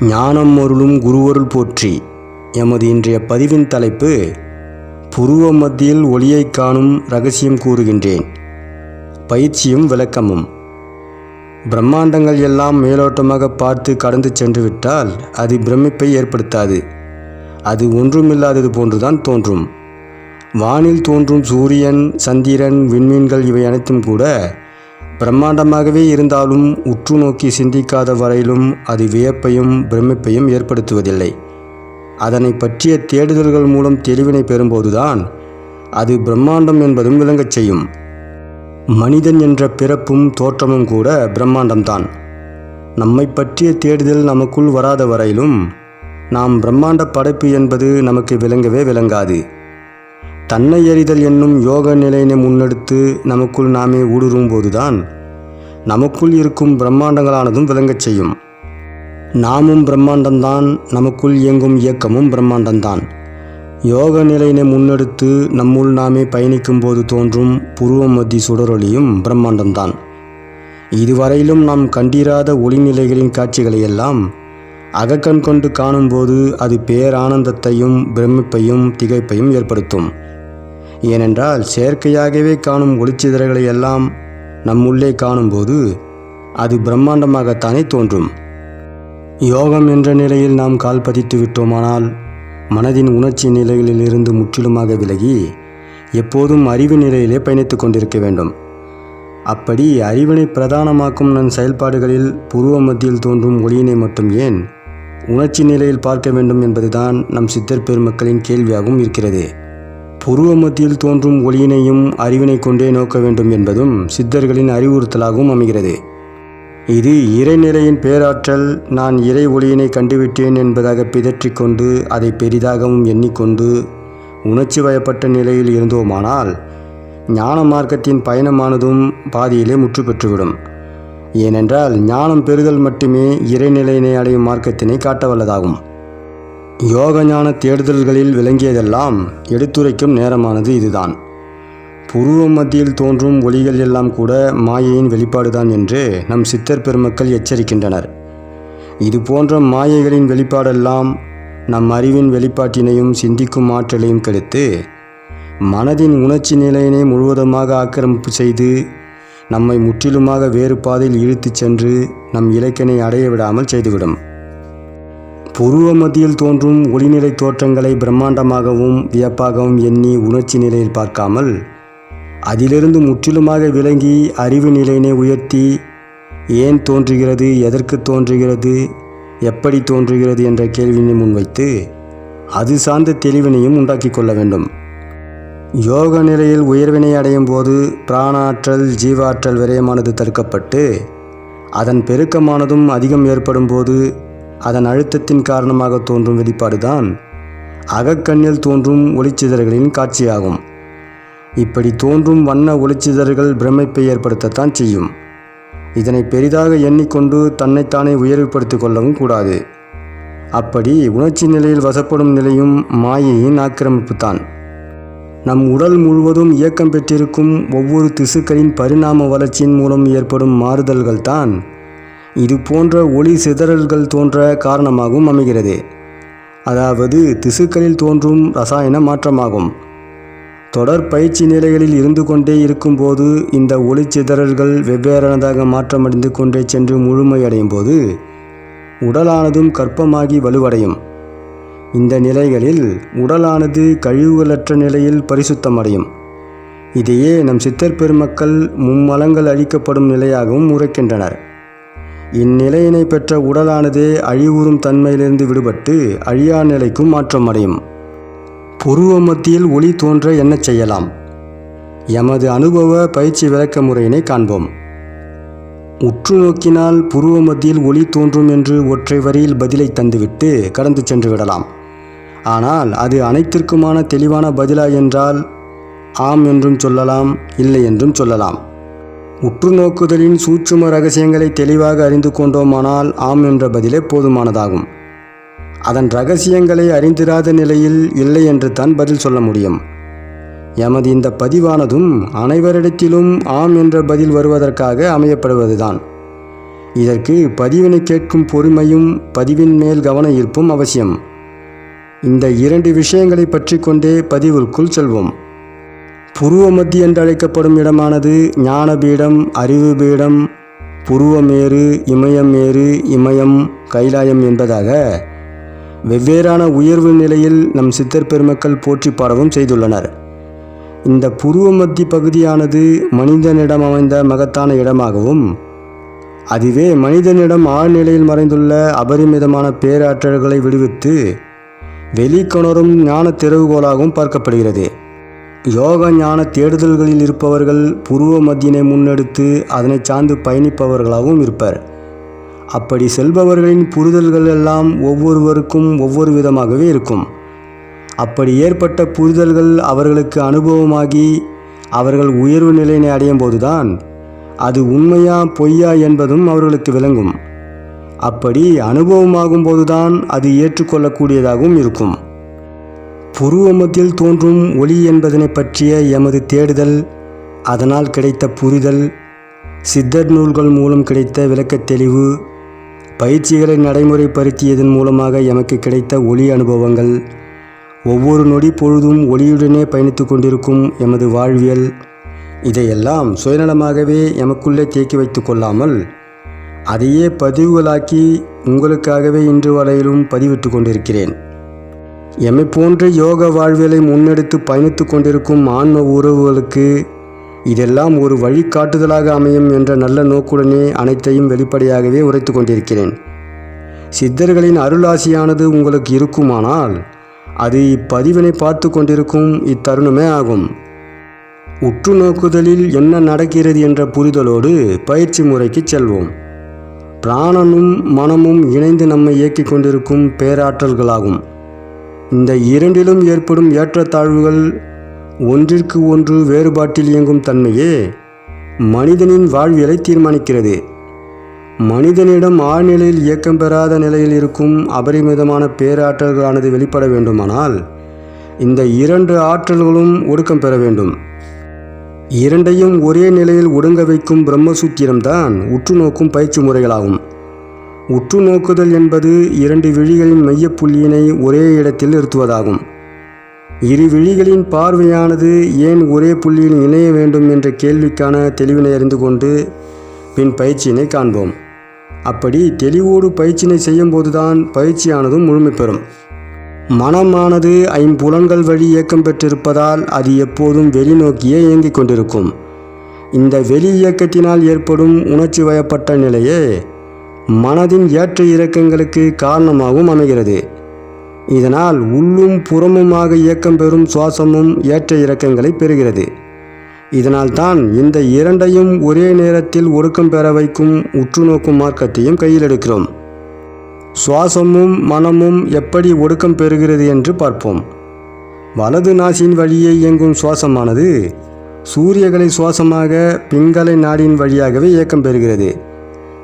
ஞானம் அருளும் குருவருள் போற்றி. எமது இன்றைய பதிவின் தலைப்பு புருவ மத்தியில் ஒளியைக் காணும் ரகசியம் கூறுகின்றேன். பயிற்சியும் விளக்கமும். பிரம்மாண்டங்கள் எல்லாம் மேலோட்டமாக பார்த்து கடந்து சென்று விட்டால் அது பிரமிப்பை ஏற்படுத்தாது. அது ஒன்றுமில்லாதது போன்றுதான் தோன்றும். வானில் தோன்றும் சூரியன் சந்திரன் விண்மீன்கள் இவை அனைத்தும் கூட பிரம்மாண்டமாகவே இருந்தாலும் உற்று நோக்கி சிந்திக்காத வரையிலும் அது வியப்பையும் பிரமிப்பையும் ஏற்படுத்துவதில்லை. அதனை பற்றிய தேடுதல்கள் மூலம் தெளிவினை பெறும்போதுதான் அது பிரம்மாண்டம் என்பதும் விளங்கச் செய்யும். மனிதன் என்ற பிறப்பும் தோற்றமும் கூட பிரம்மாண்டம்தான். நம்மை பற்றிய தேடுதல் நமக்குள் வராத வரையிலும் நாம் பிரம்மாண்ட படைப்பு என்பது நமக்கு விளங்கவே விளங்காது. தன்னை எறிதல் என்னும் யோக நிலையினை முன்னெடுத்து நமக்குள் நாமே ஊடுருவும் போதுதான் நமக்குள் இருக்கும் பிரம்மாண்டங்களானதும் விளங்கச் செய்யும். நாமும் பிரம்மாண்டம்தான் நமக்குள் இயங்கும் இயக்கமும் பிரம்மாண்டம்தான். யோக நிலையினை முன்னெடுத்து நம்முள் நாமே பயணிக்கும் போது தோன்றும் புருவ மத்தி சுடரொளியும் பிரம்மாண்டம்தான். இதுவரையிலும் நாம் கண்டிராத ஒளிநிலைகளின் காட்சிகளை எல்லாம் அகக்கண் கொண்டு காணும்போது அது பேரானந்தத்தையும் பிரமிப்பையும் திகைப்பையும் ஏற்படுத்தும். ஏனென்றால் செயற்கையாகவே காணும் ஒளிச்சிதறல்களை எல்லாம் நம் உள்ளே காணும்போது அது பிரம்மாண்டமாகத்தானே தோன்றும். யோகம் என்ற நிலையில் நாம் கால் பதித்து விட்டோமானால் மனதின் உணர்ச்சி நிலைகளிலிருந்து முற்றிலுமாக விலகி எப்போதும் அறிவு நிலையிலே பயணித்துக் கொண்டிருக்க வேண்டும். அப்படி அறிவினை பிரதானமாக்கும் நம் செயல்பாடுகளில் புருவ மத்தியில் தோன்றும் ஒளியினை மட்டும் ஏன் உணர்ச்சி நிலையில் பார்க்க வேண்டும் என்பதுதான் நம் சித்தர் பெருமக்களின் கேள்வியாகவும் இருக்கிறது. புருவ மத்தியில் தோன்றும் ஒளியினையும் அறிவினை கொண்டே நோக்க வேண்டும் என்பதும் சித்தர்களின் அறிவுறுத்தலாகவும் அமைகிறது. இது இறைநிலையின் பேராற்றல் நான் இறை ஒளியினை கண்டுவிட்டேன் என்பதாக பிதற்றிக்கொண்டு அதை பெரிதாகவும் எண்ணிக்கொண்டு உணர்ச்சி வயப்பட்ட நிலையில் இருந்தோமானால் ஞான மார்க்கத்தின் பயணமானதும் பாதியிலே முற்று பெற்றுவிடும். ஏனென்றால் ஞானம் பெறுதல் மட்டுமே இறைநிலையினை அடையும் மார்க்கத்தினை காட்டவல்லதாகும் யோகஞான யோக ஞான தேடுதல்களில் விளங்கியதெல்லாம் எடுத்துரைக்கும் நேரமானது இதுதான். புருவ மத்தியில் தோன்றும் ஒளிகள் எல்லாம் கூட மாயையின் வெளிப்பாடுதான் என்று நம் சித்தர் பெருமக்கள் எச்சரிக்கின்றனர். இது போன்ற மாயைகளின் வெளிப்பாடெல்லாம் நம் அறிவின் வெளிப்பாட்டினையும் சிந்திக்கும் ஆற்றலையும் கெடுத்து மனதின் உணர்ச்சி நிலையினை முழுவதுமாக ஆக்கிரமிப்பு செய்து நம்மை முற்றிலுமாக வேறு பாதையில் இழுத்துச் சென்று நம் இலக்கினை அடைய விடாமல் செய்துவிடும். புருவ மத்தியில் தோன்றும் ஒளிநிலை தோற்றங்களை பிரம்மாண்டமாகவும் வியப்பாகவும் எண்ணி உணர்ச்சி நிலையில் பார்க்காமல் அதிலிருந்து முற்றிலுமாக விளங்கி அறிவு நிலையினை உயர்த்தி ஏன் தோன்றுகிறது எதற்கு தோன்றுகிறது எப்படி தோன்றுகிறது என்ற கேள்வியினை முன்வைத்து அது சார்ந்த தெளிவினையும் உண்டாக்கி கொள்ள வேண்டும். யோக நிலையில் உயர்வினை அடையும் போது பிராணாற்றல் ஜீவாற்றல் விரயமானது தடுக்கப்பட்டு அதன் பெருக்கமானதும் அதிகம் ஏற்படும் போது அதன் அழுத்தத்தின் காரணமாக தோன்றும் வெளிப்பாடுதான் அகக்கண்ணில் தோன்றும் ஒளிச்சிதறல்களின் காட்சியாகும். இப்படி தோன்றும் வண்ண ஒளிச்சிதறல்கள் பிரமிப்பை ஏற்படுத்தத்தான் செய்யும். இதனை பெரிதாக எண்ணிக்கொண்டு தன்னைத்தானே உயர்வுபடுத்திக் கொள்ளவும் கூடாது. அப்படி உணர்ச்சி நிலையில் வசப்படும் நிலையும் மாயையின் ஆக்கிரமிப்புத்தான். நம் உடல் முழுவதும் இயக்கம் பெற்றிருக்கும் ஒவ்வொரு திசுக்களின் பரிணாம வளர்ச்சியின் மூலம் ஏற்படும் மாறுதல்கள் தான் இது போன்ற ஒளி சிதறல்கள் தோன்ற காரணமாகவும் அமைகிறது. அதாவது திசுக்களில் தோன்றும் ரசாயன மாற்றமாகும். தொடர் பயிற்சி நிலைகளில் இருந்து கொண்டே இருக்கும்போது இந்த ஒளி சிதறல்கள் வெவ்வேறானதாக மாற்றமடைந்து கொண்டே சென்று முழுமையடையும் போது உடலானதும் கற்பமாகி வலுவடையும். இந்த நிலைகளில் உடலானது கழிவுகளற்ற நிலையில் பரிசுத்தமடையும். இதையே நம் சித்தர் பெருமக்கள் மும்மலங்கள் அழிக்கப்படும் நிலையாகவும் உரைக்கின்றனர். இந்நிலையினை பெற்ற உடலானதே அழிவுறும் தன்மையிலிருந்து விடுபட்டு அழியா நிலைக்கும் மாற்றமடையும். புருவ மத்தியில் ஒளி தோன்ற என்ன செய்யலாம்? எமது அனுபவ பயிற்சி விளக்க முறையினை காண்போம். உற்று நோக்கினால் புருவ மத்தியில் ஒளி தோன்றும் என்று ஒற்றை வரியில் பதிலை தந்துவிட்டு கடந்து சென்று விடலாம். ஆனால் அது அனைத்திற்குமான தெளிவான பதிலா என்றால் ஆம் என்றும் சொல்லலாம் இல்லை என்றும் சொல்லலாம். உற்று நோக்குதலின் சூட்சும ரகசியங்களை தெளிவாக அறிந்து கொண்டோமானால் ஆம் என்ற பதிலே போதுமானதாகும். அதன் ரகசியங்களை அறிந்திராத நிலையில் இல்லை என்று தான் பதில் சொல்ல முடியும். எமது இந்த பதிவானதும் அனைவரிடத்திலும் ஆம் என்ற பதில் வருவதற்காக அமையப்படுவதுதான். இதற்கு பதிவினை கேட்கும் பொறுமையும் பதிவின் மேல் கவன ஈர்ப்பும் அவசியம். இந்த இரண்டு விஷயங்களை பற்றி கொண்டே பதிவுக்குள் செல்வோம். புருவ மத்தி என்று அழைக்கப்படும் இடமானது ஞானபீடம் அறிவு பீடம் புருவமேறு இமயமேறு இமயம் கைலாயம் என்பதாக வெவ்வேறான உயர்வு நிலையில் நம் சித்தர் பெருமக்கள் போற்றி பாடவும் செய்துள்ளனர். இந்த புருவ மத்தி பகுதியானது மனிதனிடம் அமைந்த மகத்தான இடமாகவும் அதுவே மனிதனிடம் ஆழ்நிலையில் மறைந்துள்ள அபரிமிதமான பேராற்றல்களை விடுவித்து வெளிக்கொணரும் ஞான திறவுகோலாகவும் பார்க்கப்படுகிறது. யோக ஞான தேடுதல்களில் இருப்பவர்கள் புருவ மத்தியினை முன்னெடுத்து அதனை சார்ந்து பயணிப்பவர்களாகவும் இருப்பர். அப்படி செல்பவர்களின் புரிதல்கள் எல்லாம் ஒவ்வொருவருக்கும் ஒவ்வொரு விதமாகவே இருக்கும். அப்படி ஏற்பட்ட புரிதல்கள் அவர்களுக்கு அனுபவமாகி அவர்கள் உயர்வு நிலையினை அடையும் போதுதான் அது உண்மையா பொய்யா என்பதும் அவர்களுக்கு விளங்கும். அப்படி அனுபவமாகும் போதுதான் அது ஏற்றுக்கொள்ளக்கூடியதாகவும் இருக்கும். புருவமத்தில் தோன்றும் ஒளி என்பதனை பற்றிய எமது தேடுதல் அதனால் கிடைத்த புரிதல் சித்தர் நூல்கள் மூலம் கிடைத்த விளக்கத் தெளிவு பயிற்சிகளை நடைமுறைப்படுத்தியதன் மூலமாக எமக்கு கிடைத்த ஒளி அனுபவங்கள். ஒவ்வொரு நொடி பொழுதும் ஒளியுடனே பயணித்து கொண்டிருக்கும் எமது வாழ்வியல். இதையெல்லாம் சுயநலமாகவே எமக்குள்ளே தேக்கி வைத்து கொள்ளாமல் அதையே பதிவுகளாக்கி உங்களுக்காகவே இன்று வரையிலும் பதிவிட்டு கொண்டிருக்கிறேன். எம்மை போன்ற யோக வாழ்வியலை முன்னெடுத்து பயணித்து கொண்டிருக்கும் ஆன்ம உறவுகளுக்கு இதெல்லாம் ஒரு வழிகாட்டுதலாக அமையும் என்ற நல்ல நோக்குடனே அனைத்தையும் வெளிப்படையாகவே உரைத்து கொண்டிருக்கிறேன். சித்தர்களின் அருளாசியானது உங்களுக்கு இருக்குமானால் அது இப்பதிவினை பார்த்து கொண்டிருக்கும் இத்தருணமே ஆகும். உற்று நோக்குதலில் என்ன நடக்கிறது என்ற புரிதலோடு பயிற்சி முறைக்கு செல்வோம். பிராணனும் மனமும் இணைந்து நம்மை இயக்கிக் கொண்டிருக்கும் பேராற்றல்களாகும். இந்த இரண்டிலும் ஏற்படும் ஏற்றத்தாழ்வுகள் ஒன்றிற்கு ஒன்று வேறுபாட்டில் இயங்கும் தன்மையே மனிதனின் வாழ்வியலை தீர்மானிக்கிறது. மனிதனிடம் ஆழ்நிலையில் இயக்கம் பெறாத நிலையில் இருக்கும் அபரிமிதமான பேராற்றல்களானது வெளிப்பட வேண்டுமானால் இந்த இரண்டு ஆற்றல்களும் ஒடுக்கம் பெற வேண்டும். இரண்டையும் ஒரே நிலையில் ஒடுங்க வைக்கும் பிரம்மசூத்திரம்தான் உற்று நோக்கும் பயிற்சி முறைகளாகும். உற்று நோக்குதல் என்பது இரண்டு விழிகளின் மையப்புள்ளியினை ஒரே இடத்தில் நிறுத்துவதாகும். இரு விழிகளின் பார்வையானது ஏன் ஒரே புள்ளியில் இணைய வேண்டும் என்ற கேள்விக்கான தெளிவினை அறிந்து கொண்டு பின் பயிற்சியினை காண்போம். அப்படி தெளிவோடு பயிற்சியினை செய்யும்போதுதான் பயிற்சியானதும் முழுமை பெறும். மனமானது ஐம்புலன்கள் வழி இயக்கம் பெற்றிருப்பதால் அது எப்போதும் வெளிநோக்கியே இயங்கிக் கொண்டிருக்கும். இந்த வெளி இயக்கத்தினால் ஏற்படும் உணர்ச்சி வயப்பட்ட நிலையே மனதின் ஏற்ற இறக்கங்களுக்கு காரணமாகவும் அமைகிறது. இதனால் உள்ளும் புறமுமாக இயக்கம் பெறும் சுவாசமும் ஏற்ற இறக்கங்களை பெறுகிறது. இதனால் தான் இந்த இரண்டையும் ஒரே நேரத்தில் ஒடுக்கம் பெற வைக்கும் உற்றுநோக்கும் மார்க்கத்தையும் கையில் எடுக்கிறோம். சுவாசமும் மனமும் எப்படி ஒடுக்கம் பெறுகிறது என்று பார்ப்போம். வலது நாசின் வழியே இயங்கும் சுவாசமானது சூரியகளை சுவாசமாக பிங்களை நாடியின் வழியாகவே இயக்கம் பெறுகிறது.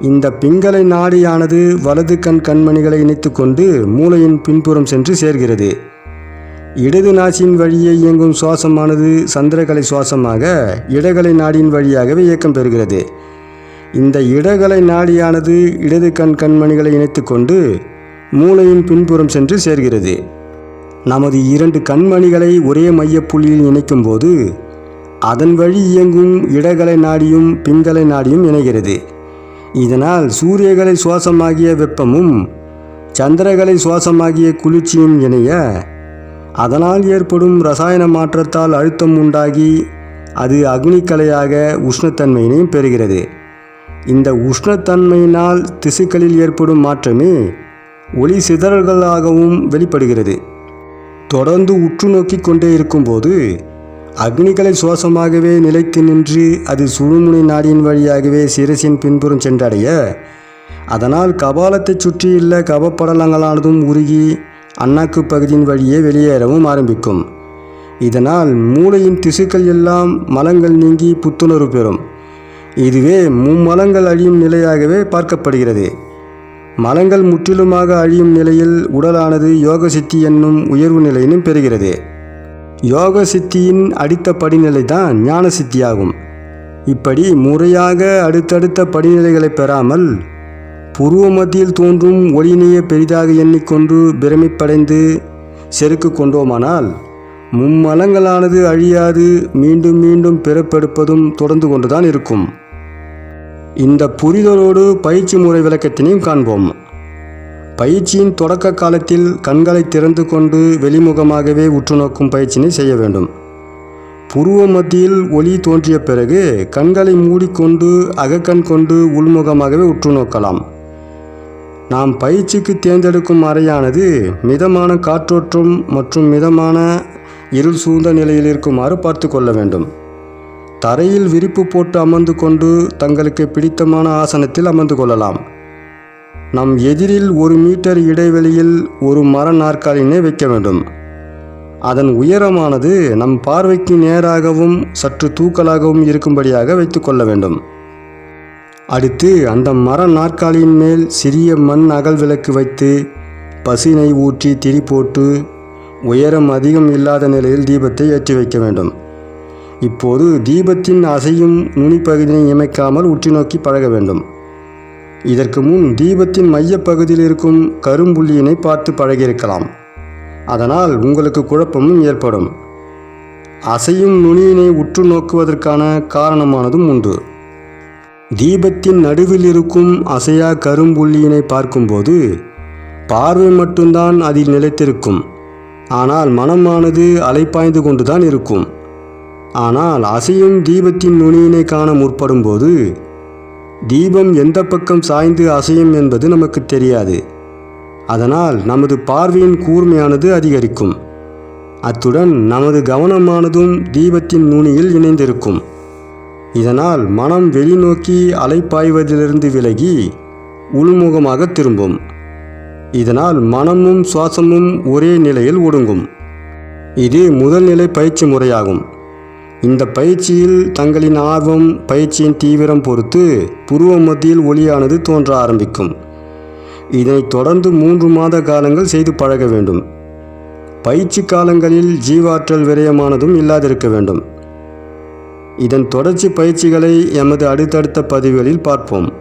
இந்த பிங்களை நாடியானது வலது கண் கண்மணிகளை இணைத்துக்கொண்டு மூளையின் பின்புறம் சென்று சேர்கிறது. இடது நாசியின் வழியே இயங்கும் சுவாசமானது சந்திரகலை சுவாசமாக இடகலை நாடியின் வழியாகவே இயக்கம் பெறுகிறது. இந்த இடகலை நாடியானது இடது கண் கண்மணிகளை இணைத்துக்கொண்டு மூளையின் பின்புறம் சென்று சேர்கிறது. நமது இரண்டு கண்மணிகளை ஒரே மையப்புள்ளியில் இணைக்கும்போது அதன் வழி இயங்கும் இடகலை நாடியும் பிங்கலை நாடியும் இணைகிறது. இதனால் சூரியகளை சுவாசமாகிய வெப்பமும் சந்திரகளை சுவாசமாகிய குளிர்ச்சியும் இணைய அதனால் ஏற்படும் ரசாயன மாற்றத்தால் அழுத்தம் உண்டாகி அது அக்னிக்கலையாக உஷ்ணத்தன்மையினையும் பெறுகிறது. இந்த உஷ்ணத்தன்மையினால் திசுக்களில் ஏற்படும் மாற்றமே ஒளி சிதறல்களாகவும் வெளிப்படுகிறது. தொடர்ந்து உற்று நோக்கி கொண்டே இருக்கும்போது அக்னிகளை சுவாசமாகவே நிலைத்து நின்று அது சுழுமுனை நாடியின் வழியாகவே சிரசின் பின்புறம் சென்றடைய அதனால் கபாலத்தைச் சுற்றியுள்ள கபப்படலங்களானதும் உருகி அண்ணாக்கு பகுதியின் வழியே வெளியேறவும் ஆரம்பிக்கும். இதனால் மூளையின் திசுக்கள் எல்லாம் மலங்கள் நீங்கி புத்துணர்வு பெறும். இதுவே மும்மலங்கள் அழியும் நிலையாகவே பார்க்கப்படுகிறது. மலங்கள் முற்றிலுமாக அழியும் நிலையில் உடலானது யோக சித்தி என்னும் உயர்வு நிலையினும் பெறுகிறது. யோக சித்தியின் அடித்த படிநிலை தான் ஞான சித்தியாகும் இப்படி முறையாக அடுத்தடுத்த படிநிலைகளை பெறாமல் புருவ மத்தியில் தோன்றும் ஒளியினையே பெரிதாக எண்ணிக்கொண்டு பிரமிப்படைந்து செருக்கு கொண்டோமானால் மும்மலங்களானது அழியாது மீண்டும் மீண்டும் பிறப்பெடுப்பதும் தொடர்ந்து கொண்டுதான் இருக்கும். இந்த புரிதலோடு பயிற்சி முறை விளக்கத்தினையும் காண்போம். பயிற்சியின் தொடக்க காலத்தில் கண்களை திறந்து கொண்டு வெளிமுகமாகவே உற்றுநோக்கும் பயிற்சியினை செய்ய வேண்டும். புருவ மத்தியில் ஒளி தோன்றிய பிறகு கண்களை மூடிக்கொண்டு அகக்கண் கொண்டு உள்முகமாகவே உற்று நோக்கலாம் நாம் பயிற்சிக்கு தேர்ந்தெடுக்கும் அறையானது மிதமான காற்றோட்டம் மற்றும் மிதமான இருள் சூழ்ந்த நிலையில் இருக்குமாறு பார்த்து கொள்ள வேண்டும். தரையில் விரிப்பு போட்டு அமர்ந்து கொண்டு தங்களுக்கு பிடித்தமான ஆசனத்தில் அமர்ந்து கொள்ளலாம். நம் எதிரில் ஒரு மீட்டர் இடைவெளியில் ஒரு மர நாற்காலினை வைக்க வேண்டும். அதன் உயரமானது நம் பார்வைக்கு நேராகவும் சற்று தூக்கலாகவும் இருக்கும்படியாக வைத்து கொள்ள வேண்டும். அடுத்து அந்த மர நாற்காலியின் மேல் சிறிய மண் அகல் விளக்கு வைத்து பசினை ஊற்றி திரி போட்டு உயரம் அதிகம் இல்லாத நிலையில் தீபத்தை ஏற்றி வைக்க வேண்டும். இப்போது தீபத்தின் அசையும் நுனிப்பகுதியை இமைக்காமல் உற்று நோக்கி பழக வேண்டும். இதற்கு முன் தீபத்தின் மையப்பகுதியில் இருக்கும் கரும்புள்ளியினை பார்த்து பழகியிருக்கலாம். அதனால் உங்களுக்கு குழப்பமும் ஏற்படும். அசையும் நுனியினை உற்று நோக்குவதற்கான காரணமானதும் உண்டு. தீபத்தின் நடுவில் இருக்கும் அசையா கரும்புள்ளியினை பார்க்கும்போது பார்வை மட்டும்தான் அதில் நிலைத்திருக்கும். ஆனால் மனமானது அலைப்பாய்ந்து கொண்டுதான் இருக்கும். ஆனால் அசையும் தீபத்தின் நுனியினை காண முற்படும்போது தீபம் எந்த பக்கம் சாய்ந்து அசையும் என்பது நமக்கு தெரியாது. அதனால் நமது பார்வையின் கூர்மையானது அதிகரிக்கும். அத்துடன் நமது கவனமானதும் தீபத்தின் நுனியில் இணைந்திருக்கும். இதனால் மனம் வெளிநோக்கி அலைப்பாய்வதிலிருந்து விலகி உள்முகமாக திரும்பும். இதனால் மனமும் சுவாசமும் ஒரே நிலையில் ஒடுங்கும். இது முதல் நிலை பயிற்சி முறையாகும். இந்த பயிற்சியில் தங்களின் ஆர்வம் பயிற்சியின் தீவிரம் பொறுத்து புருவ மத்தியில் ஒளியானது தோன்ற ஆரம்பிக்கும். இதனை தொடர்ந்து மூன்று மாத காலங்கள் செய்து பழக வேண்டும். பயிற்சி காலங்களில் ஜீவாற்றல் விரயமானதும் இல்லாதிருக்க வேண்டும். இதன் தொடர்ச்சி பயிற்சிகளை எமது அடுத்தடுத்த பதிவுகளில் பார்ப்போம்.